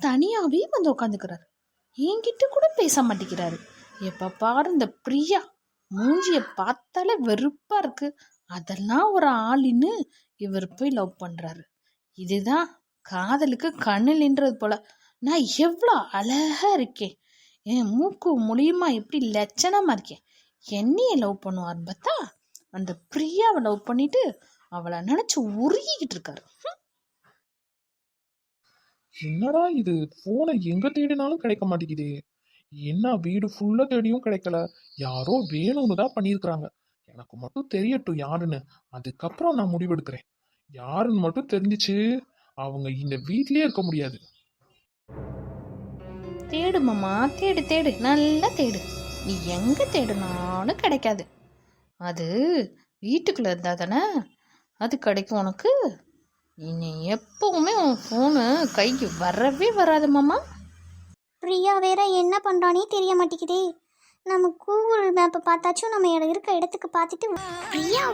தனியாகவே வந்து உட்காந்துக்கிறாரு என்கிட்ட கூட பேச மாட்டேங்கிறாரு. எப்போ பாரு இந்த பிரியா மூஞ்சியை பார்த்தாலே வெறுப்பா இருக்கு. அதெல்லாம் ஒரு ஆளின்னு இவர் போய் லவ் பண்ணுறாரு இதுதான் காதலுக்கு கண்ணில்ன்றது போல. நான் எவ்வளோ அழகா இருக்கேன். என் மூக்கு மூலியமா எப்படி லட்சணமா இருக்கேன். என்னையே லவ் பண்ணுவார் பார்த்தா அந்த பிரியாவை லவ் பண்ணிட்டு அவளை நினச்சி உருகிக்கிட்டு இருக்காரு. என்னடா இது? போனை எங்க தேடினாலும் கிடைக்க மாட்டேங்குதே. என்ன வீடு ஃபுல்லா தேடியும் கிடைக்கல. யாரோ வேணும்னு தான் பண்ணியிருக்கிறாங்க. எனக்கு மட்டும் தெரியட்டும் யாருன்னு. அதுக்கப்புறம் நான் முடிவெடுக்கிறேன். யாருன்னு மட்டும் தெரிஞ்சிச்சு. அவங்க இந்த வீட்லயே இருக்க முடியாது. தேடு மாமா தேடு தேடு. நல்லா தேடு. நீ எங்க தேடுனாலும் கிடைக்காது. அது வீட்டுக்குள்ள இருந்தா தானே அது கிடைக்கும் உனக்கு? நீ எப்பவுமே உன் ஃபோனு கைக்கு வரவே வராது மாமா. பிரியா வேற என்ன பண்ணுறானே தெரிய மாட்டேங்குதே. நம்ம கூகுள் மேப்பை பார்த்தாச்சும் நம்ம இருக்க இடத்துக்கு பார்த்துட்டு பிரியா